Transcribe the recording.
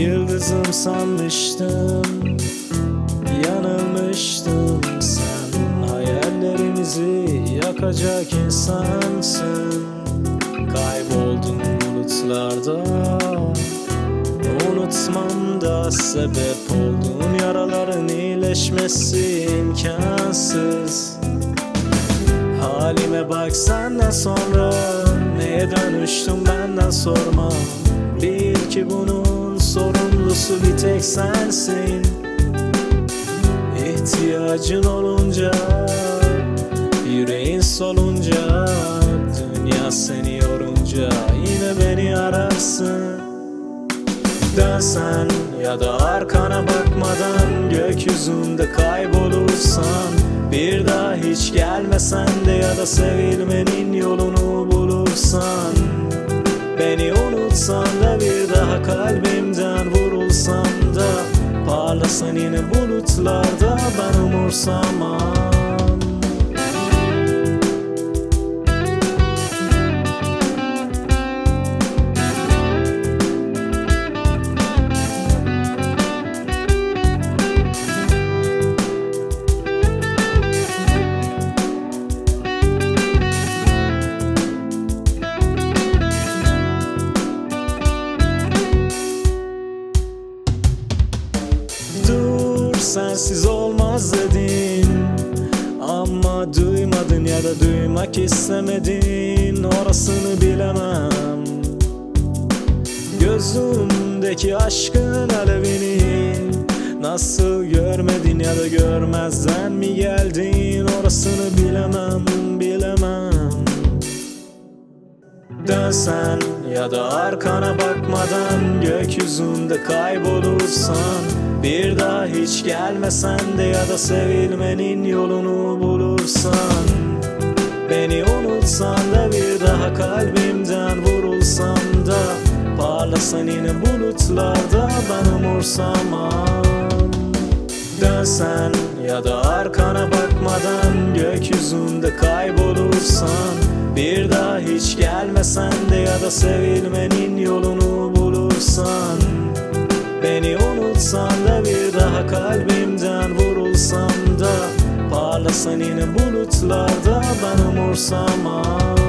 yalnızım sanmıştım Yanılmıştım. Sen Hayallerimizi yakacak insansın. Kayboldun bulutlarda Unutmamda sebep oldun Yaraların iyileşmesi imkansız. Halime bak senden sonra Neye dönüştüm benden sorma. Bil ki bunun sorumlusu bir tek sensin. İhtiyacın olunca Yüreğin solunca Dünya seni yorunca Yine beni ararsın. Dönsen ya da arkana bakmadan Gökyüzünde kaybolursan Bir daha hiç gelmesen de Ya da sevilmenin yolunu bulursan Beni unutsan da bir daha kalbimden vurulsan da Parlasan yine bulutlarda ben umursamam sensiz olmaz dedin. Ama duymadın ya da duymak istemedin. Orasını bilemem. Gözümdeki aşkın alevini Nasıl görmedin ya da görmezden mi geldin? Orasını bilemem, bilemem Dönsen ya da arkana bakmadan Gökyüzünde kaybolursan Bir daha hiç gelmesen de ya da sevilmenin yolunu bulursan Beni unutsan da bir daha kalbimden vurulsam da Parlasan yine bulutlarda ben umursamam. Dönsen ya da arkana bakmadan Gökyüzünde kaybolursan Bir daha hiç gelmesen de ya da sevilmenin yolunu bulursan Beni unutsan da bir daha kalbimden vurulsam da Parlasan yine bulutlarda ben umursamam